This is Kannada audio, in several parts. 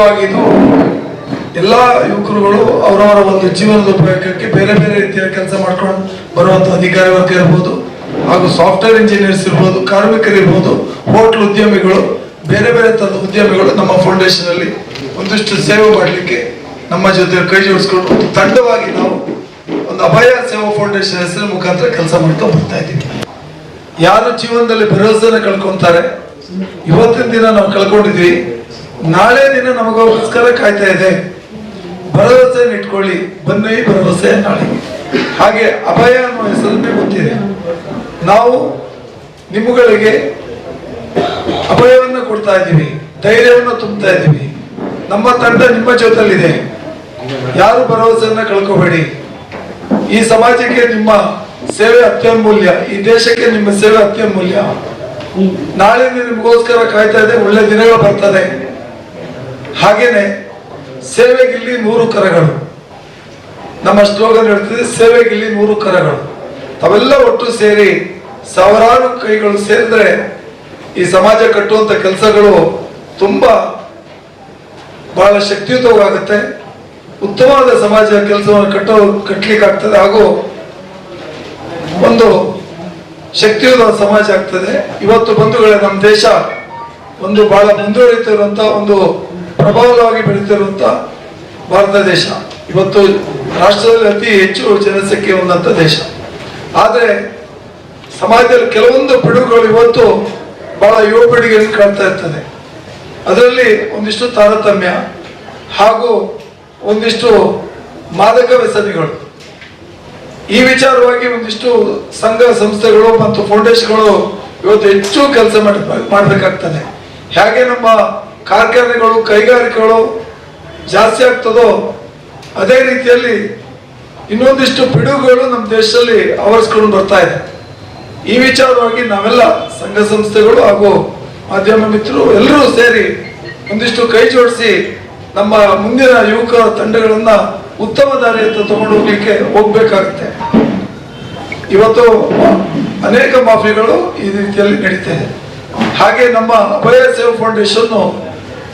ಮುಖ್ಯವಾಗಿ ಇದು ಎಲ್ಲ ಯುವಕರುಗಳು ಅವರವರ ಒಂದು ಜೀವನದ ಉಪಯೋಗಕ್ಕೆ ಬೇರೆ ಬೇರೆ ರೀತಿಯ ಕೆಲಸ ಮಾಡ್ಕೊಂಡು ಬರುವಂತ ಅಧಿಕಾರಿ ವರ್ಗ ಇರ್ಬೋದು ಹಾಗೂ ಸಾಫ್ಟ್ವೇರ್ ಇಂಜಿನಿಯರ್ಸ್ ಇರ್ಬೋದು, ಕಾರ್ಮಿಕರು ಇರ್ಬೋದು, ಹೋಟ್ಲ್ ಉದ್ಯಮಿಗಳು, ಬೇರೆ ಬೇರೆ ತರದ ಉದ್ಯಮಿಗಳು ನಮ್ಮ ಫೌಂಡೇಶನ್ ಅಲ್ಲಿ ಒಂದಿಷ್ಟು ಸೇವೆ ಮಾಡಲಿಕ್ಕೆ ನಮ್ಮ ಜೊತೆ ಕೈ ಜೋಡಿಸ್ಕೊಂಡು ತಂಡವಾಗಿ ನಾವು ಒಂದು ಅಭಯ ಸೇವಾ ಫೌಂಡೇಶನ್ ಹೆಸರಿನ ಮುಖಾಂತರ ಕೆಲಸ ಮಾಡ್ತಾ ಬರ್ತಾ ಇದ್ದೀವಿ. ಯಾರು ಜೀವನದಲ್ಲಿ ಭರವಸೆನ ಕಳ್ಕೊಂತಾರೆ? ಇವತ್ತಿನ ದಿನ ನಾವು ಕಳ್ಕೊಂಡಿದ್ವಿ ನಾಳೆ ದಿನ ನಮಗೋಸ್ಕರ ಕಾಯ್ತಾ ಇದೆ. ಭರವಸೆ ಇಟ್ಕೊಳ್ಳಿ. ಬನ್ನಿ, ಭರವಸೆ ನಾಳೆ. ಹಾಗೆ ಅಭಯ ಅನ್ನೋ ಹೆಸರನ್ನೇ ಗೊತ್ತಿದೆ. ನಾವು ನಿಮ್ಮಗಳಿಗೆ ಅಭಯವನ್ನು ಕೊಡ್ತಾ ಇದ್ದೀವಿ. ಧೈರ್ಯವನ್ನು ತುಂಬ್ತಾ ಇದ್ದೀವಿ. ನಮ್ಮ ತಂಡ ನಿಮ್ಮ ಜೊತೆಲಿದೆ ಯಾರು ಭರವಸೆಯನ್ನ ಕಳ್ಕೋಬೇಡಿ. ಈ ಸಮಾಜಕ್ಕೆ ನಿಮ್ಮ ಸೇವೆ ಅತ್ಯಮೂಲ್ಯ. ಈ ದೇಶಕ್ಕೆ ನಿಮ್ಮ ಸೇವೆ ಅತ್ಯಮೂಲ್ಯ. ನಾಳೆ ನಿಮಗೋಸ್ಕರ ಕಾಯ್ತಾ ಇದೆ. ಒಳ್ಳೆ ದಿನಗಳು ಬರ್ತದೆ. ಹಾಗೇನೆ ಸೇವೆಗಿಲ್ಲಿ ನೂರು ಕರಗಳು. ನಮ್ಮ ಸ್ಲೋಗನ್ ಹೇಳ್ತಿದೆ, ಸೇವೆಗಿಲ್ಲಿ ನೂರು ಕರಗಳು. ಅವೆಲ್ಲ ಒಟ್ಟು ಸೇರಿ ಸಾವಿರಾರು ಕೈಗಳು ಸೇರಿದ್ರೆ ಈ ಸಮಾಜ ಕಟ್ಟುವಂತ ಕೆಲಸಗಳು ತುಂಬಾ ಬಹಳ ಶಕ್ತಿಯುತವಾಗುತ್ತೆ. ಉತ್ತಮವಾದ ಸಮಾಜ ಕೆಲಸವನ್ನು ಕಟ್ಟೋ ಕಟ್ಟಲಿಕ್ಕೆ ಆಗ್ತದೆ ಹಾಗೂ ಒಂದು ಶಕ್ತಿಯುತ ಸಮಾಜ ಆಗ್ತದೆ. ಇವತ್ತು ಬಂಧುಗಳೇ, ನಮ್ಮ ದೇಶ ಒಂದು ಬಹಳ ಮುಂದುವರಿತಿರುವಂತ ಒಂದು ಪ್ರಬಲವಾಗಿ ಬೆಳೆದಿರುವಂತ ಭಾರತ ದೇಶ. ಇವತ್ತು ರಾಷ್ಟ್ರದಲ್ಲಿ ಅತಿ ಹೆಚ್ಚು ಜನಸಂಖ್ಯೆ ಹೊಂದಂತ ದೇಶ. ಆದರೆ ಸಮಾಜದಲ್ಲಿ ಕೆಲವೊಂದು ಪಿಡುಗುಗಳು ಇವತ್ತು ಬಹಳ ಯುವ ಪೀಳಿಗೆಯನ್ನು ಕಾಣ್ತಾ ಇರ್ತದೆ. ಅದರಲ್ಲಿ ಒಂದಿಷ್ಟು ತಾರತಮ್ಯ ಹಾಗೂ ಒಂದಿಷ್ಟು ಮಾದಕ ವ್ಯಸನಿಗಳು. ಈ ವಿಚಾರವಾಗಿ ಒಂದಿಷ್ಟು ಸಂಘ ಸಂಸ್ಥೆಗಳು ಮತ್ತು ಫೌಂಡೇಶನ್ಗಳು ಇವತ್ತು ಹೆಚ್ಚು ಕೆಲಸ ಮಾಡಬೇಕಾಗ್ತದೆ. ಹೇಗೆ ನಮ್ಮ ಕಾರ್ಖಾನೆಗಳು, ಕೈಗಾರಿಕೆಗಳು ಜಾಸ್ತಿ ಆಗ್ತದೋ, ಅದೇ ರೀತಿಯಲ್ಲಿ ಇನ್ನೊಂದಿಷ್ಟು ಪಿಡುಗುಗಳು ನಮ್ಮ ದೇಶದಲ್ಲಿ ಆವರಿಸ್ಕೊಂಡು ಬರ್ತಾ ಇದೆ. ಈ ವಿಚಾರವಾಗಿ ನಾವೆಲ್ಲ ಸಂಘ ಸಂಸ್ಥೆಗಳು ಹಾಗೂ ಮಾಧ್ಯಮ ಮಿತ್ರರು ಎಲ್ಲರೂ ಸೇರಿ ಒಂದಿಷ್ಟು ಕೈ ಜೋಡಿಸಿ ನಮ್ಮ ಮುಂದಿನ ಯುವಕ ತಂಡಗಳನ್ನ ಉತ್ತಮ ದಾರಿಯತ್ತ ತಗೊಂಡು ಹೋಗ್ಲಿಕ್ಕೆ ಹೋಗ್ಬೇಕಾಗುತ್ತೆ. ಇವತ್ತು ಅನೇಕ ಮಾಫಿಗಳು ಈ ರೀತಿಯಲ್ಲಿ ನಡೀತಾ ಇದೆ. ಹಾಗೆ ನಮ್ಮ ಅಭಯ ಸೇವಾ ಫೌಂಡೇಶನ್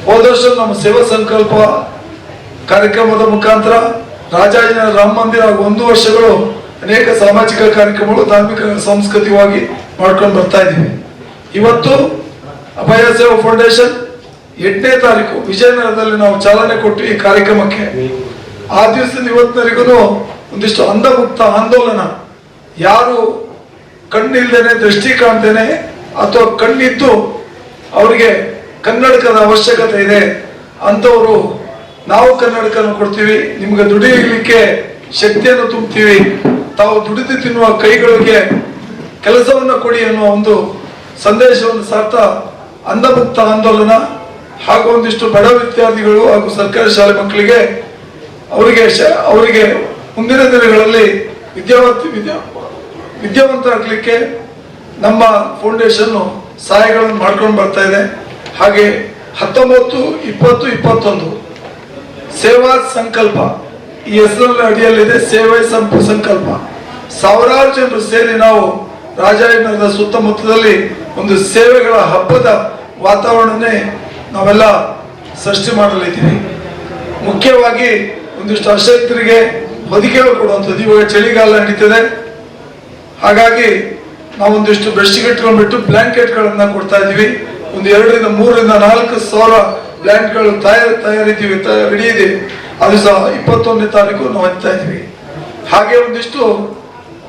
ಹೋದ ನಮ್ಮ ಸೇವಾ ಸಂಕಲ್ಪ ಕಾರ್ಯಕ್ರಮದ ಮುಖಾಂತರ ರಾಜಾಜಿನ ರಾಮ ಮಂದಿರ ಒಂದು ವರ್ಷಗಳು ಅನೇಕ ಸಾಮಾಜಿಕ ಕಾರ್ಯಕ್ರಮಗಳು ಧಾರ್ಮಿಕ ಸಾಂಸ್ಕೃತಿಕವಾಗಿ ಮಾಡ್ಕೊಂಡು ಬರ್ತಾ ಇದ್ದೀವಿ. ಇವತ್ತು ಅಭಯ ಸೇವಾ ಫೌಂಡೇಶನ್ ಎಂಟನೇ ತಾರೀಕು ವಿಜಯನಗರದಲ್ಲಿ ನಾವು ಚಾಲನೆ ಕೊಟ್ಟು ಈ ಕಾರ್ಯಕ್ರಮಕ್ಕೆ ಆ ದಿವಸದಿಂದ ಇವತ್ತಿನವರೆಗೂ ಒಂದಿಷ್ಟು ಅಂಧಮುಕ್ತ ಆಂದೋಲನ. ಯಾರು ಕಣ್ಣಿಲ್ದೇನೆ ದೃಷ್ಟಿ ಕಾಣ್ತೇನೆ ಅಥವಾ ಕಣ್ಣಿದ್ದು ಅವರಿಗೆ ಕನ್ನಡಕದ ಅವಶ್ಯಕತೆ ಇದೆ ಅಂತವರು, ನಾವು ಕನ್ನಡಕನ ಕೊಡ್ತೀವಿ, ನಿಮ್ಗೆ ದುಡಿಯಲಿಕ್ಕೆ ಶಕ್ತಿಯನ್ನು ತುಂಬ್ತೀವಿ ತಾವು ದುಡಿದು ತಿನ್ನುವ ಕೈಗಳಿಗೆ ಕೆಲಸವನ್ನು ಕೊಡಿ ಅನ್ನುವ ಒಂದು ಸಂದೇಶವನ್ನು ಸಾರ್ಥ ಅಂಧಮುಕ್ತ ಆಂದೋಲನ ಹಾಗೂ ಒಂದಿಷ್ಟು ಬಡ ವಿದ್ಯಾರ್ಥಿಗಳು ಹಾಗೂ ಸರ್ಕಾರಿ ಶಾಲೆ ಮಕ್ಕಳಿಗೆ ಅವರಿಗೆ ಅವರಿಗೆ ಮುಂದಿನ ದಿನಗಳಲ್ಲಿ ವಿದ್ಯಾವಂತ, ವಿದ್ಯಾ, ವಿದ್ಯಾವಂತರಾಗಲಿಕ್ಕೆ ನಮ್ಮ ಫೌಂಡೇಶನ್ನು ಸಹಾಯಗಳನ್ನು ಮಾಡ್ಕೊಂಡು ಬರ್ತಾ ಇದೆ. ಹಾಗೆ ಹತ್ತೊಂಬತ್ತು, ಇಪ್ಪತ್ತು, ಇಪ್ಪತ್ತೊಂದು. ಸೇವಾ ಸಂಕಲ್ಪ. ಈ ಹೆಸರಿನ ಅಡಿಯಲ್ಲಿದೆ ಸೇವೆ ಸಂಪ ಸಂಕಲ್ಪ. ಸಾವಿರಾರು ಜನರು ಸೇರಿ ನಾವು ರಾಜಾಯನಗರದ ಸುತ್ತಮುತ್ತದಲ್ಲಿ ಒಂದು ಸೇವೆಗಳ ಹಬ್ಬದ ವಾತಾವರಣನೇ ನಾವೆಲ್ಲ ಸೃಷ್ಟಿ ಮಾಡಲಿದ್ದೀವಿ. ಮುಖ್ಯವಾಗಿ ಒಂದಿಷ್ಟು ಅಶಕ್ತರಿಗೆ ಹೊದಿಕೆಗಳು ಕೊಡುವಂಥದ್ದು. ಇವಾಗ ಚಳಿಗಾಲ ನಡೀತದೆ. ಹಾಗಾಗಿ ನಾವೊಂದಿಷ್ಟು ಬಿಟ್ಟು ಬ್ಲ್ಯಾಂಕೆಟ್ಗಳನ್ನು ಕೊಡ್ತಾ ಇದೀವಿ ಒಂದು ಎರಡರಿಂದ ಮೂರರಿಂದ ನಾಲ್ಕು ಸಾವಿರ ಬ್ಲಾಂಕೆಟ್ಗಳು ತಯಾರಿ ತಯಾರಿದ್ದೀವಿ ರೆಡಿ ಇದೆ. ಅದು ಸಹ ಇಪ್ಪತ್ತೊಂದನೇ ತಾರೀಕು ನಾವು ಹಂಚ್ತಾ ಇದ್ವಿ ಹಾಗೆ ಒಂದಿಷ್ಟು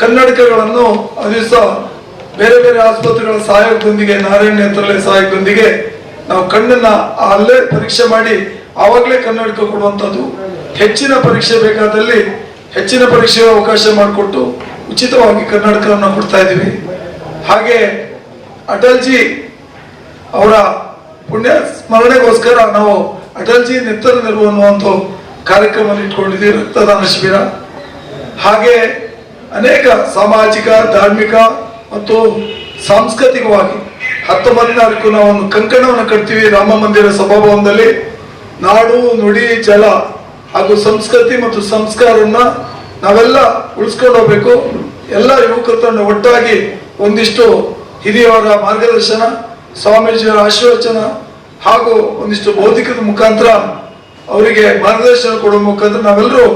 ಕನ್ನಡಕಗಳನ್ನು, ಅದು ಸಹ ಬೇರೆ ಬೇರೆ ಆಸ್ಪತ್ರೆಗಳ ಸಹಾಯಕದೊಂದಿಗೆ, ನಾರಾಯಣ ನೇತ್ರಾಲಯ ಸಹಾಯಕದೊಂದಿಗೆ ನಾವು ಕಣ್ಣನ್ನ ಅಲ್ಲೇ ಪರೀಕ್ಷೆ ಮಾಡಿ ಆವಾಗಲೇ ಕನ್ನಡಕ ಕೊಡುವಂಥದ್ದು. ಹೆಚ್ಚಿನ ಪರೀಕ್ಷೆ ಬೇಕಾದಲ್ಲಿ ಹೆಚ್ಚಿನ ಪರೀಕ್ಷೆ ಅವಕಾಶ ಮಾಡಿಕೊಟ್ಟು ಉಚಿತವಾಗಿ ಕನ್ನಡಕವನ್ನು ಕೊಡ್ತಾ ಇದ್ದೀವಿ. ಹಾಗೆ ಅಟಲ್ಜಿ ಅವರ ಪುಣ್ಯ ಸ್ಮರಣೆಗೋಸ್ಕರ ನಾವು ಅಟಲ್ಜಿ ನೆತ್ತರ ನೆರವು ಅನ್ನುವಂಥ ಕಾರ್ಯಕ್ರಮ ಇಟ್ಕೊಂಡಿದ್ದೀವಿ ರಕ್ತದಾನ ಶಿಬಿರ. ಹಾಗೆ ಅನೇಕ ಸಾಮಾಜಿಕ, ಧಾರ್ಮಿಕ ಮತ್ತು ಸಾಂಸ್ಕೃತಿಕವಾಗಿ ಹತ್ತೊಂಬತ್ತನಾಲ್ಕು ನಾವು ಒಂದು ಕಂಕಣವನ್ನು ಕಟ್ತೀವಿ ರಾಮ ಮಂದಿರ ಸಭಾಭವನದಲ್ಲಿ. ನಾಡು, ನುಡಿ, ಜಲ ಹಾಗೂ ಸಂಸ್ಕೃತಿ ಮತ್ತು ಸಂಸ್ಕಾರವನ್ನು ನಾವೆಲ್ಲ ಉಳಿಸ್ಕೊಂಡು ಹೋಗ್ಬೇಕು. ಎಲ್ಲ ಯುವಕರ ಒಟ್ಟಾಗಿ ಒಂದಿಷ್ಟು ಹಿರಿಯವರ ಮಾರ್ಗದರ್ಶನ ಸ್ವಾಮೀಜಿಯವರ ಆಶೀರ್ವಚನ ಹಾಗೂ ಒಂದಿಷ್ಟು ಬೌದ್ಧಿಕದ ಮುಖಾಂತರ ಅವರಿಗೆ ಮಾರ್ಗದರ್ಶನ ಕೊಡುವ ಮುಖಾಂತರ ನಾವೆಲ್ಲರೂ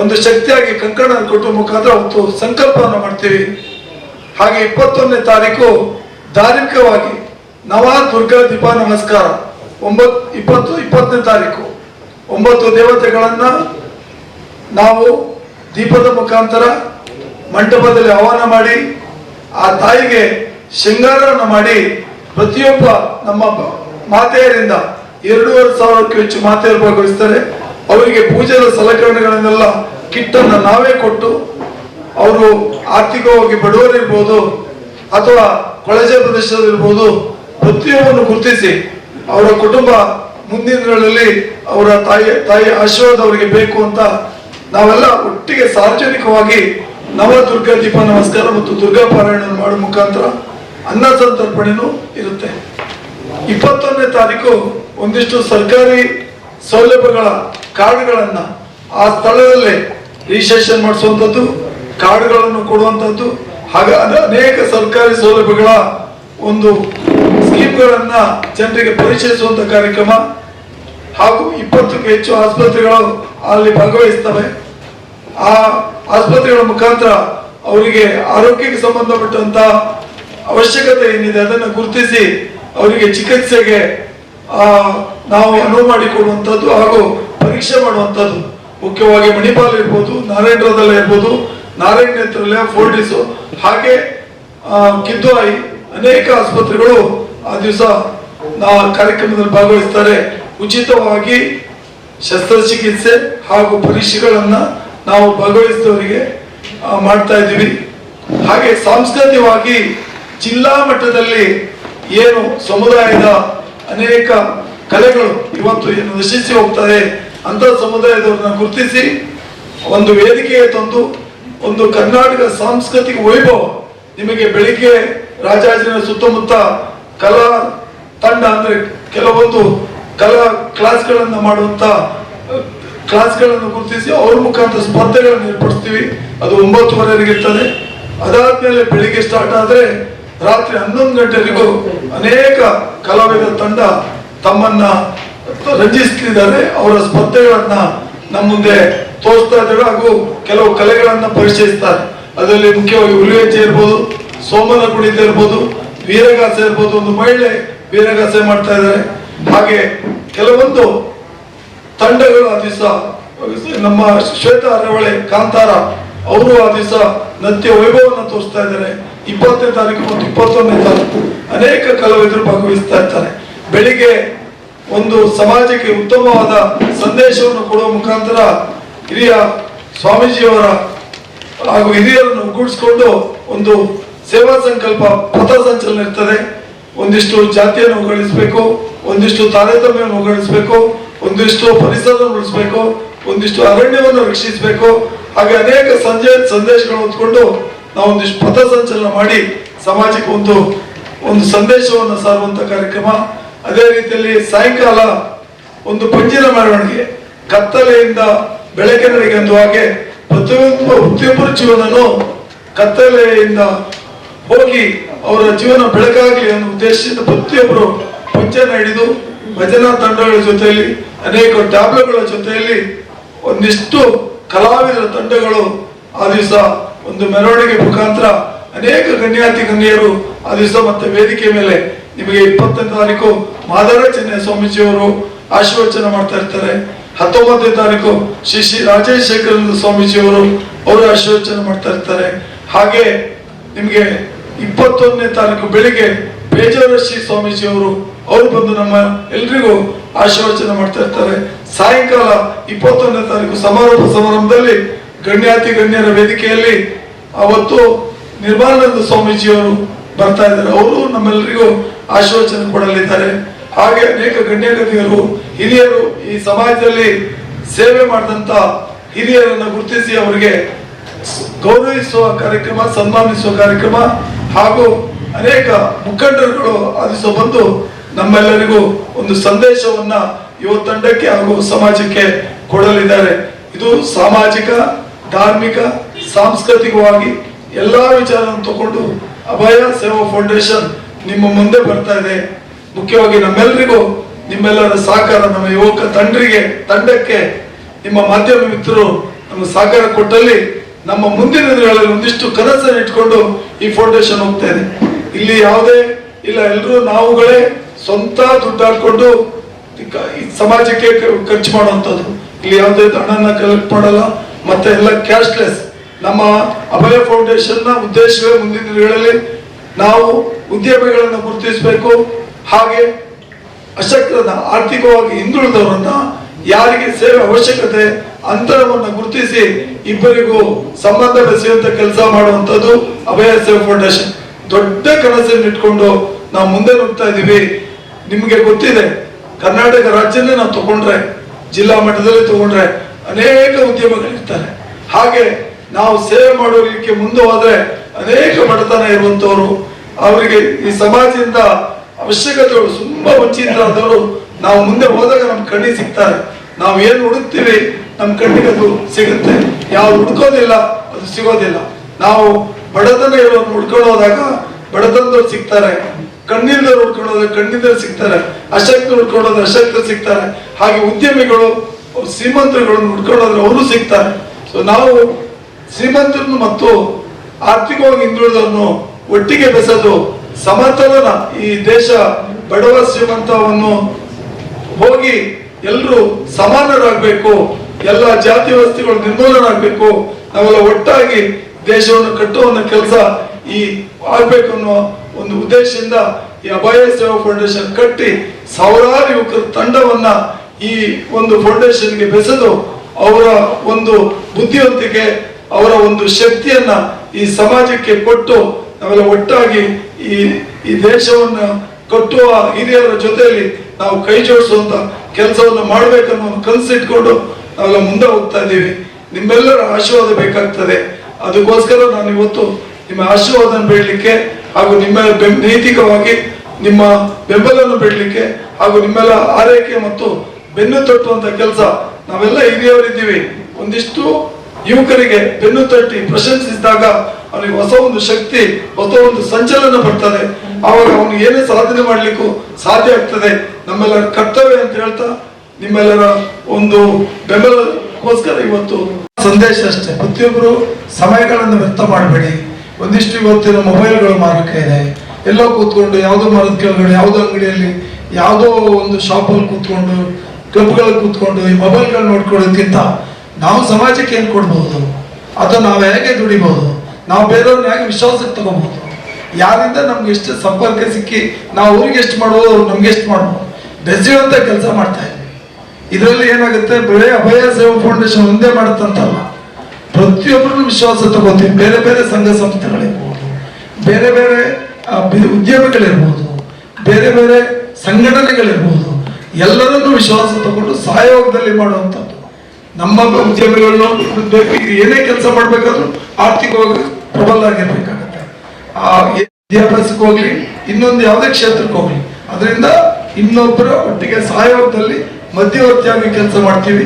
ಒಂದು ಶಕ್ತಿಯಾಗಿ ಕಂಕಣ ಕೊಟ್ಟುವ ಮುಖಾಂತರ ಒಂದು ಸಂಕಲ್ಪವನ್ನು ಮಾಡ್ತೀವಿ. ಹಾಗೆ ಇಪ್ಪತ್ತೊಂದನೇ ತಾರೀಕು ಧಾರ್ಮಿಕವಾಗಿ ನವ ದುರ್ಗಾ ದೀಪ ನಮಸ್ಕಾರ ಒಂಬತ್ತು ಇಪ್ಪತ್ತು, ಇಪ್ಪತ್ತನೇ ತಾರೀಕು. ಒಂಬತ್ತು ದೇವತೆಗಳನ್ನ ನಾವು ದೀಪದ ಮುಖಾಂತರ ಮಂಟಪದಲ್ಲಿ ಆಹ್ವಾನ ಮಾಡಿ, ಆ ತಾಯಿಗೆ ಶೃಂಗಾರವನ್ನು ಮಾಡಿ ಪ್ರತಿಯೊಬ್ಬ ನಮ್ಮ ಮಾತೆಯರಿಂದ ಎರಡೂವರೆ ಸಾವಿರಕ್ಕೂ ಹೆಚ್ಚು ಮಾತೆಯರು ಭಾಗವಹಿಸ್ತಾರೆ. ಅವರಿಗೆ ಪೂಜೆದ ಸಲಕರಣೆಗಳನ್ನೆಲ್ಲ ಕಿಟ್ಟನ್ನು ನಾವೇ ಕೊಟ್ಟು ಅವರು ಆರ್ಥಿಕವಾಗಿ ಬಡವರಿರ್ಬೋದು ಅಥವಾ ಕೊಳಜೆ ಪ್ರದೇಶದಲ್ಲಿರ್ಬೋದು ಪ್ರತಿಯೊಬ್ಬನ್ನು ಗುರುತಿಸಿ ಅವರ ಕುಟುಂಬ ಮುಂದಿನ ದಿನಗಳಲ್ಲಿ ಅವರ ತಾಯಿ ತಾಯಿ ಆಶೀರ್ವಾದ ಅವರಿಗೆ ಬೇಕು ಅಂತ ನಾವೆಲ್ಲ ಒಟ್ಟಿಗೆ ಸಾರ್ವಜನಿಕವಾಗಿ ನವ ದುರ್ಗಾ ದೀಪ ನಮಸ್ಕಾರ ಮತ್ತು ದುರ್ಗಾ ಪಾರಾಯಣ ಮಾಡುವ ಮುಖಾಂತರ ಅನ್ನ ಸಂತರ್ಪಣೆನೂ ಇರುತ್ತೆ. ಇಪ್ಪತ್ತೊಂದನೇ ತಾರೀಕು ಒಂದಿಷ್ಟು ಸರ್ಕಾರಿ ಸೌಲಭ್ಯಗಳ ಕಾರ್ಡ್ಗಳನ್ನ ಆ ಸ್ಥಳದಲ್ಲೇ ರಿಜಿಸ್ಟ್ರೇಷನ್ ಮಾಡಿಸುವಂಥದ್ದು, ಕಾರ್ಡ್ಗಳನ್ನು ಕೊಡುವಂಥದ್ದು, ಹಾಗೆ ಅನೇಕ ಸರ್ಕಾರಿ ಸೌಲಭ್ಯಗಳ ಒಂದು ಸ್ಕೀಮ್ಗಳನ್ನ ಜನರಿಗೆ ಪರಿಚಯಿಸುವಂತ ಕಾರ್ಯಕ್ರಮ. ಹಾಗೂ ಇಪ್ಪತ್ತಕ್ಕೂ ಹೆಚ್ಚು ಆಸ್ಪತ್ರೆಗಳು ಅಲ್ಲಿ ಭಾಗವಹಿಸ್ತವೆ. ಆ ಆಸ್ಪತ್ರೆಗಳ ಮುಖಾಂತರ ಅವರಿಗೆ ಆರೋಗ್ಯಕ್ಕೆ ಸಂಬಂಧಪಟ್ಟಂತ ಅವಶ್ಯಕತೆ ಏನಿದೆ ಅದನ್ನು ಗುರುತಿಸಿ ಅವರಿಗೆ ಚಿಕಿತ್ಸೆಗೆ ನಾವು ಅನುವು ಮಾಡಿಕೊಡುವಂಥದ್ದು ಹಾಗೂ ಪರೀಕ್ಷೆ ಮಾಡುವಂಥದ್ದು. ಮುಖ್ಯವಾಗಿ ಮಣಿಪಾಲ್ ಇರ್ಬೋದು ನಾರಾಯಣದಲ್ಲೇ ಇರ್ಬೋದು, ನಾರಾಯಣ ನೇತ್ರಾಲಯ ಫೋರ್ಟಿಸು, ಹಾಗೆ ಕಿದ್ವಾಯಿ ಅನೇಕ ಆಸ್ಪತ್ರೆಗಳು ಆ ದಿವಸ ನಾ ಕಾರ್ಯಕ್ರಮದಲ್ಲಿ ಭಾಗವಹಿಸ್ತಾರೆ. ಉಚಿತವಾಗಿ ಶಸ್ತ್ರಚಿಕಿತ್ಸೆ ಹಾಗೂ ಪರೀಕ್ಷೆಗಳನ್ನು ನಾವು ಭಾಗವಹಿಸಿದವರಿಗೆ ಮಾಡ್ತಾ ಇದ್ದೀವಿ. ಹಾಗೆ ಸಾಂಸ್ಕೃತಿಕವಾಗಿ ಜಿಲ್ಲಾ ಮಟ್ಟದಲ್ಲಿ ಏನು ಸಮುದಾಯದ ಅನೇಕ ಕಲೆಗಳು ಇವತ್ತು ಏನು ನಶಿಸಿ ಹೋಗ್ತದೆ ಅಂತ ಸಮುದಾಯದವ್ರನ್ನ ಗುರುತಿಸಿ ಒಂದು ವೇದಿಕೆಯ ತಂದು ಒಂದು ಕರ್ನಾಟಕ ಸಾಂಸ್ಕೃತಿಕ ವೈಭವ ನಿಮಗೆ ಬೆಳಿಗ್ಗೆ ರಾಜಾಜಿನ ಸುತ್ತಮುತ್ತ ಕಲಾ ತಂಡ ಅಂದ್ರೆ ಕೆಲವೊಂದು ಕಲಾ ಕ್ಲಾಸ್ಗಳನ್ನು ಮಾಡುವಂತ, ಕ್ಲಾಸ್ಗಳನ್ನು ಗುರುತಿಸಿ ಅವ್ರ ಮುಖಾಂತರ ಸ್ಪರ್ಧೆಗಳನ್ನು ಏರ್ಪಡಿಸ್ತೀವಿ. ಅದು ಒಂಬತ್ತುವರೆಗೆ ಇರ್ತದೆ. ಅದಾದ್ಮೇಲೆ ಬೆಳಿಗ್ಗೆ ಸ್ಟಾರ್ಟ್ ಆದ್ರೆ ರಾತ್ರಿ ಹನ್ನೊಂದು ಗಂಟೆವರೆಗೂ ಅನೇಕ ಕಲಾವಿದರ ತಂಡ ತಮ್ಮನ್ನ ರಂಜಿಸ್ತಿದ್ದಾರೆ. ಅವರ ಸ್ಪರ್ಧೆಗಳನ್ನ ನಮ್ಮ ಮುಂದೆ ತೋರಿಸ್ತಾ ಇದ್ದಾರೆ ಹಾಗೂ ಕೆಲವು ಕಲೆಗಳನ್ನ ಪರಿಚಯಿಸ್ತಾರೆ. ಅದರಲ್ಲಿ ಮುಖ್ಯವಾಗಿ ಹುಲಿಯಜ್ಜೆ ಇರ್ಬೋದು ಸೋಮನ ಕುಣಿತ ಇರ್ಬೋದು, ವೀರಗಾಸೆ ಇರ್ಬೋದು, ಒಂದು ಮಹಿಳೆ ವೀರಗಾಸೆ ಮಾಡ್ತಾ ಇದ್ದಾರೆ. ಹಾಗೆ ಕೆಲವೊಂದು ತಂಡಗಳು ಆ ದಿವಸ, ನಮ್ಮ ಶ್ವೇತ ಅರವಳೆ, ಕಾಂತಾರ, ಅವರು ಆ ದಿವಸ ನತ್ಯ ವೈಭವವನ್ನು ತೋರಿಸ್ತಾ ಇದ್ದಾರೆ. ಇಪ್ಪತ್ತನೇ ತಾರೀಕು ಮತ್ತು ಇಪ್ಪತ್ತೊಂದನೇ ತಾರೀಕು ಅನೇಕ ಕಲಾವಿದರು ಭಾಗವಹಿಸ್ತಾ ಇರ್ತಾರೆ. ಬೆಳಿಗ್ಗೆ ಒಂದು ಸಮಾಜಕ್ಕೆ ಉತ್ತಮವಾದ ಸಂದೇಶವನ್ನು ಕೊಡುವ ಮುಖಾಂತರ ಹಿರಿಯ ಸ್ವಾಮೀಜಿಯವರ ಹಾಗೂ ಹಿರಿಯರನ್ನು ಒಗ್ಗೂಡಿಸಿಕೊಂಡು ಒಂದು ಸೇವಾ ಸಂಕಲ್ಪ ಪಥ ಸಂಚಲನ ಇರ್ತದೆ. ಒಂದಿಷ್ಟು ಜಾತಿಯನ್ನು ಒಗ್ಗಡಿಸಬೇಕು ಒಂದಿಷ್ಟು ತಾರತಮ್ಯವನ್ನು ಒಗ್ಗಡಿಸಬೇಕು ಒಂದಿಷ್ಟು ಪರಿಸರವನ್ನು ಉಳಿಸಬೇಕು, ಒಂದಿಷ್ಟು ಅರಣ್ಯವನ್ನು ರಕ್ಷಿಸಬೇಕು. ಹಾಗೆ ಅನೇಕ ಸಂಜೆ, ಸಂದೇಶಗಳನ್ನು ಹೊತ್ಕೊಂಡು ನಾವು ಒಂದಿಷ್ಟು ಪಥ ಸಂಚಲನ ಮಾಡಿ ಸಮಾಜಕ್ಕೆ ಒಂದು ಒಂದು ಸಂದೇಶವನ್ನು ಸಾರುವಂತ ಕಾರ್ಯಕ್ರಮ. ಅದೇ ರೀತಿಯಲ್ಲಿ ಸಾಯಂಕಾಲ ಒಂದು ಪಂಜಿನ ಮೆರವಣಿಗೆ. ಕತ್ತಲೆಯಿಂದ ಬೆಳಕಿನಡೆಗೆ ಎಂದು ಹಾಗೆ ಪ್ರತಿಯೊಬ್ಬ ಪ್ರತಿಯೊಬ್ಬರ ಜೀವನನು ಕತ್ತಲೆಯಿಂದ ಹೋಗಿ ಅವರ ಜೀವನ ಬೆಳಕಾಗಲಿ ಅನ್ನೋ ಉದ್ದೇಶದಿಂದ ಪ್ರತಿಯೊಬ್ಬರು ಪಂಚನ ಹಿಡಿದು ಭಜನಾ ತಂಡಗಳ ಜೊತೆಯಲ್ಲಿ, ಅನೇಕ ಟ್ಯಾಬ್ಲೆಟ್ಗಳ ಜೊತೆಯಲ್ಲಿ ಒಂದಿಷ್ಟು ಕಲಾವಿದರ ತಂಡಗಳು ಆ ದಿವಸ ಒಂದು ಮೆರವಣಿಗೆ ಮುಖಾಂತರ ಅನೇಕ ಗಣ್ಯಾತಿ ಗಣ್ಯರು ಆ ದಿವಸ ಮತ್ತೆ ವೇದಿಕೆ ಮೇಲೆ ನಿಮಗೆ ಇಪ್ಪತ್ತನೇ ತಾರೀಕು ಚೆನ್ನೈ ಸ್ವಾಮೀಜಿಯವರು ಆಶೀರ್ವಚನ ಮಾಡ್ತಾ ಇರ್ತಾರೆ. ಹತ್ತೊಂಬತ್ತನೇ ತಾರೀಕು ಶ್ರೀ ಶ್ರೀ ರಾಜಶೇಖರ ಸ್ವಾಮೀಜಿಯವರು ಅವರು ಆಶೀರ್ವಚನ ಮಾಡ್ತಾ ಇರ್ತಾರೆ. ಹಾಗೆ ನಿಮಗೆ ಇಪ್ಪತ್ತೊಂದನೇ ತಾರೀಕು ಬೆಳಿಗ್ಗೆ ಬೇಜಾರ ಶ್ರೀ ಸ್ವಾಮೀಜಿಯವರು ಅವರು ಬಂದು ನಮ್ಮ ಎಲ್ರಿಗೂ ಆಶೀರ್ವಚನ ಮಾಡ್ತಾ ಇರ್ತಾರೆ. ಸಾಯಂಕಾಲ ಇಪ್ಪತ್ತೊಂದನೇ ತಾರೀಕು ಸಮಾರೋಪ ಸಮಾರಂಭದಲ್ಲಿ ಗಣ್ಯಾತಿ ಗಣ್ಯರ ವೇದಿಕೆಯಲ್ಲಿ ಅವತ್ತು ನಿರ್ಮಲಾನಂದ ಸ್ವಾಮೀಜಿಯವರು ಬರ್ತಾ ಇದ್ದಾರೆ. ಅವರು ನಮ್ಮೆಲ್ಲರಿಗೂ ಆಶೀರ್ವಚನ ಕೊಡಲಿದ್ದಾರೆ. ಹಾಗೆ ಅನೇಕ ಗಣ್ಯಗಣ್ಯರು, ಹಿರಿಯರು ಈ ಸಮಾಜದಲ್ಲಿ ಸೇವೆ ಮಾಡಿದಂತ ಹಿರಿಯರನ್ನ ಗುರುತಿಸಿ ಅವರಿಗೆ ಗೌರವಿಸುವ ಕಾರ್ಯಕ್ರಮ, ಸನ್ಮಾನಿಸುವ ಕಾರ್ಯಕ್ರಮ ಹಾಗೂ ಅನೇಕ ಮುಖಂಡರುಗಳು ಆದಿಸೋ ಬಂದು ನಮ್ಮೆಲ್ಲರಿಗೂ ಒಂದು ಸಂದೇಶವನ್ನ ಯುವ ತಂಡಕ್ಕೆ ಹಾಗೂ ಸಮಾಜಕ್ಕೆ ಕೊಡಲಿದ್ದಾರೆ. ಇದು ಸಾಮಾಜಿಕ ಧಾರ್ಮಿಕ, ಸಾಂಸ್ಕೃತಿಕವಾಗಿ ಎಲ್ಲಾ ವಿಚಾರವನ್ನು ತಗೊಂಡು ಅಭಯ ಸೇವಾ ಫೌಂಡೇಶನ್ ನಿಮ್ಮ ಮುಂದೆ ಬರ್ತಾ ಇದೆ. ಮುಖ್ಯವಾಗಿ ನಮ್ಮೆಲ್ಲರಿಗೂ ನಿಮ್ಮೆಲ್ಲರ ಸಹಕಾರ, ನಮ್ಮ ಯುವಕ ತಂಡರಿಗೆ, ತಂಡಕ್ಕೆ, ನಿಮ್ಮ ಮಾಧ್ಯಮ ಮಿತ್ರರು ನಮಗೆ ಸಹಕಾರ ಕೊಟ್ಟಲ್ಲಿ ನಮ್ಮ ಮುಂದಿನ ದಿನಗಳಲ್ಲಿ ಒಂದಿಷ್ಟು ಕನಸನ್ನು ಇಟ್ಕೊಂಡು ಈ ಫೌಂಡೇಶನ್ ಹೋಗ್ತಾ ಇದೆ. ಇಲ್ಲಿ ಯಾವುದೇ, ಇಲ್ಲ ಎಲ್ಲರೂ ನಾವುಗಳೇ ಸ್ವಂತ ದುಡ್ಡು ಹಾಕೊಂಡು ಈ ಕ- ಸಮಾಜಕ್ಕೆ ಖರ್ಚು ಮಾಡುವಂಥದ್ದು. ಇಲ್ಲಿ ಯಾವುದೇ ಹಣನ ಕಲೆಕ್ಟ್ ಮಾಡಲ್ಲ. ಮತ್ತೆ ಎಲ್ಲ ಕ್ಯಾಶ್ಲೆಸ್ ನಮ್ಮ ಅಭಯ ಫೌಂಡೇಶನ್ನ ಉದ್ದೇಶವೇ ಮುಂದಿನ ದಿನಗಳಲ್ಲಿ ನಾವು ಉದ್ಯಮಿಗಳನ್ನು ಗುರುತಿಸಬೇಕು. ಹಾಗೆ ಅಶಕ್ತರನ್ನ ಆರ್ಥಿಕವಾಗಿ ಹಿಂದುಳಿದವರನ್ನ ಯಾರಿಗೆ ಸೇವೆ ಅವಶ್ಯಕತೆ ಅಂತರವನ್ನು ಗುರುತಿಸಿ ಇಬ್ಬರಿಗೂ ಸಂಬಂಧ ಬೆಸೆಯುವಂತ ಕೆಲಸ ಮಾಡುವಂತದ್ದು ಅಭಯ ಸೇವೆ ಫೌಂಡೇಶನ್ ದೊಡ್ಡ ಕನಸನ್ನು ಇಟ್ಕೊಂಡು ನಾವು ಮುಂದೆ ಹೋಗ್ತಾ ಇದೀವಿ ನಿಮಗೆ ಗೊತ್ತಿದೆ, ಕರ್ನಾಟಕ ರಾಜ್ಯನೇ ನಾವು ತಗೊಂಡ್ರೆ, ಜಿಲ್ಲಾ ಮಟ್ಟದಲ್ಲಿ ತಗೊಂಡ್ರೆ ಅನೇಕ ಉದ್ಯಮಗಳಿರ್ತಾರೆ. ಹಾಗೆ ನಾವು ಸೇವೆ ಮಾಡೋದಕ್ಕೆ ಮುಂದೆ ಹೋದ್ರೆ ಅನೇಕ ಬಡತನ ಇರುವಂತವರು, ಅವರಿಗೆ ಈ ಸಮಾಜದಿಂದ ಅವಶ್ಯಕತೆಗಳು ತುಂಬಾ ವಂಚಿತರಾದವರು ನಾವು ಮುಂದೆ ಹೋದಾಗ ನಮ್ ಕಣ್ಣಿಗೆ ಸಿಗ್ತಾರೆ. ನಾವು ಏನು ಹುಡುಕ್ತೀವಿ, ನಮ್ ಕಣ್ಣಿಗೆ ಅದು ಸಿಗುತ್ತೆ. ಯಾವ್ದು ಹುಡ್ಕೋದಿಲ್ಲ, ಅದು ಸಿಗೋದಿಲ್ಲ. ನಾವು ಬಡತನ ಇರೋದು ಹುಡ್ಕೊಂಡು ಹೋದಾಗ ಬಡತನದವ್ರು ಸಿಗ್ತಾರೆ. ಕಣ್ಣಿಲ್ದವ್ರು ಹುಡ್ಕೊಂಡು ಹೋದ್ರೆ ಕಣ್ಣಿಲ್ದವ್ರು ಸಿಗ್ತಾರೆ. ಅಶಕ್ತ ಹುಡ್ಕೊಂಡು ಹೋದ್ರೆ ಅಶಕ್ತರು ಸಿಗ್ತಾರೆ. ಹಾಗೆ ಉದ್ಯಮಿಗಳು ಶ್ರೀಮಂತರುಗಳನ್ನು ಹುಡ್ಕೊಳ್ಳೋದ್ರೆ ಅವರು ಸಿಗ್ತಾರೆ. ಸೊ ನಾವು ಶ್ರೀಮಂತರನ್ನು ಮತ್ತು ಆರ್ಥಿಕವಾಗಿ ಹಿಂದುಳಿದವರನ್ನು ಒಟ್ಟಿಗೆ ಬೆಸೆದು ಸಮತೋಲನ ಈ ದೇಶ ಬಡವ ಶ್ರೀಮಂತವನ್ನು ಹೋಗಿ ಎಲ್ಲರೂ ಸಮಾನರಾಗಬೇಕು, ಎಲ್ಲ ಜಾತಿ ವ್ಯವಸ್ಥೆಗಳು ನಿರ್ಮೂಲನೆ ಆಗಬೇಕು ನಾವೆಲ್ಲ ಒಟ್ಟಾಗಿ ದೇಶವನ್ನು ಕಟ್ಟುವ ಕೆಲಸ ಈ ಆಗ್ಬೇಕು ಅನ್ನೋ ಒಂದು ಉದ್ದೇಶದಿಂದ ಈ ಅಭಯ ಸೇವಾ ಫೌಂಡೇಶನ್ ಕಟ್ಟಿ ಸಾವಿರಾರು ಯುವಕರ ತಂಡವನ್ನ ಈ ಒಂದು ಫೌಂಡೇಶನ್ಗೆ ಬೆಸೆದು ಅವರ ಒಂದು ಬುದ್ಧಿವಂತಿಕೆ, ಅವರ ಒಂದು ಶಕ್ತಿಯನ್ನ ಈ ಸಮಾಜಕ್ಕೆ ಕೊಟ್ಟು ನಾವೆಲ್ಲ ಒಟ್ಟಾಗಿ ಈ ಈ ದೇಶವನ್ನ ಕಟ್ಟುವ ಹಿರಿಯರ ಜೊತೆಯಲ್ಲಿ ನಾವು ಕೈ ಜೋಡಿಸುವಂತ ಕೆಲಸವನ್ನು ಮಾಡಬೇಕನ್ನೋ ಒಂದು ಕನಸು ಇಟ್ಕೊಂಡು ನಾವೆಲ್ಲ ಮುಂದೆ ಹೋಗ್ತಾ ಇದ್ದೀವಿ. ನಿಮ್ಮೆಲ್ಲರ ಆಶೀರ್ವಾದ ಬೇಕಾಗ್ತದೆ. ಅದಕ್ಕೋಸ್ಕರ ನಾನು ಇವತ್ತು ನಿಮ್ಮ ಆಶೀರ್ವಾದ ಬೇಡಲಿಕ್ಕೆ ಹಾಗೂ ನಿಮ್ಮ ನೈತಿಕವಾಗಿ ನಿಮ್ಮ ಬೆಂಬಲವನ್ನು ಬೇಡಲಿಕ್ಕೆ ಹಾಗೂ ನಿಮ್ಮೆಲ್ಲ ಆರೈಕೆ ಮತ್ತು ಬೆನ್ನು ತಟ್ಟುವಂತ ಕೆಲಸ ನಾವೆಲ್ಲ ಹಿರಿಯವರಿದ್ದೀವಿ. ಒಂದಿಷ್ಟು ಯುವಕರಿಗೆ ಬೆನ್ನು ತಟ್ಟಿ ಪ್ರಶಂಸಿಸಿದಾಗ ಅವನಿಗೆ ಹೊಸ ಒಂದು ಶಕ್ತಿ, ಹೊಸ ಒಂದು ಸಂಚಲನ ಬರ್ತದೆ. ಅವಾಗ ಅವನು ಏನೇ ಸಾಧನೆ ಮಾಡ್ಲಿಕ್ಕೂ ಸಾಧ್ಯ ಆಗ್ತದೆ. ನಮ್ಮೆಲ್ಲರ ಕರ್ತವ್ಯ ಅಂತ ಹೇಳ್ತಾ ನಿಮ್ಮೆಲ್ಲರ ಒಂದು ಬೆಂಬಲಕ್ಕೋಸ್ಕರ ಇವತ್ತು ಸಂದೇಶ ಅಷ್ಟೇ. ಪ್ರತಿಯೊಬ್ಬರು ಸಮಯಗಳನ್ನು ವ್ಯರ್ಥ ಮಾಡಬೇಡಿ. ಒಂದಿಷ್ಟು ಇವತ್ತಿನ ಮೊಬೈಲ್ಗಳು ಮಾರಕ ಇದೆ. ಎಲ್ಲೋ ಕೂತ್ಕೊಂಡು ಯಾವುದೋ ಮರದ ಕೆಳಗಡೆ, ಯಾವುದೋ ಅಂಗಡಿಯಲ್ಲಿ ಯಾವುದೋ ಒಂದು ಶಾಪಲ್ಲಿ ಕೂತ್ಕೊಂಡು ಕ್ಲಬ್ಗಳಲ್ಲಿ ಕೂತ್ಕೊಂಡು ಈ ಮೊಬೈಲ್ಗಳು ನೋಡ್ಕೊಳ್ಳೋದಕ್ಕಿಂತ ನಾವು ಸಮಾಜಕ್ಕೆ ಏನು ಕೊಡ್ಬೋದು? ಅಥವಾ ನಾವು ಹೇಗೆ ದುಡಿಬಹುದು ನಾವು ಬೇರೆಯವ್ರನ್ನ ಹೇಗೆ ವಿಶ್ವಾಸಕ್ಕೆ ತಗೋಬಹುದು ಯಾರಿಂದ ನಮ್ಗೆ ಎಷ್ಟು ಸಂಪರ್ಕ ಸಿಕ್ಕಿ ನಾವು ಅವ್ರಿಗೆ ಎಷ್ಟು ಮಾಡ್ಬೋದು, ಅವ್ರು ನಮ್ಗೆ ಎಷ್ಟು ಮಾಡ್ಬೋದು? ಬೆಸೆಯುವಂತ ಕೆಲಸ ಮಾಡ್ತಾ ಇದ್ವಿ. ಇದರಲ್ಲಿ ಏನಾಗುತ್ತೆ? ಬೆಳೆ ಅಭಯ ಸೇವಾ ಫೌಂಡೇಶನ್ ಒಂದೇ ಮಾಡುತ್ತಂತಲ್ಲ. ಪ್ರತಿಯೊಬ್ಬರನ್ನು ವಿಶ್ವಾಸ ತಗೋತೀವಿ. ಬೇರೆ ಬೇರೆ ಸಂಘ ಸಂಸ್ಥೆಗಳಿರ್ಬೋದು. ಬೇರೆ ಬೇರೆ ಉದ್ಯಮಿಗಳಿರ್ಬೋದು. ಬೇರೆ ಬೇರೆ ಸಂಘಟನೆಗಳಿರ್ಬೋದು. ಎಲ್ಲರನ್ನೂ ವಿಶ್ವಾಸ ತಗೊಂಡು ಸಹಯೋಗದಲ್ಲಿ ಮಾಡುವಂಥದ್ದು. ನಮ್ಮ ಉದ್ಯಮಿಗಳನ್ನು ಏನೇ ಕೆಲಸ ಮಾಡಬೇಕಾದ್ರೂ ಆರ್ಥಿಕವಾಗಿ ಪ್ರಬಲ ಆಗಿರ್ಬೇಕಾಗತ್ತೆ. ಆ ವಿದ್ಯಾಭ್ಯಾಸಕ್ಕೆ ಹೋಗ್ಲಿ, ಇನ್ನೊಂದು ಯಾವುದೇ ಕ್ಷೇತ್ರಕ್ಕೆ ಹೋಗ್ಲಿ. ಅದರಿಂದ ಇನ್ನೊಬ್ಬರ ಒಟ್ಟಿಗೆ ಸಹಯೋಗದಲ್ಲಿ ಮಧ್ಯವರ್ತಿಯಾಗಿ ಕೆಲಸ ಮಾಡ್ತೀವಿ.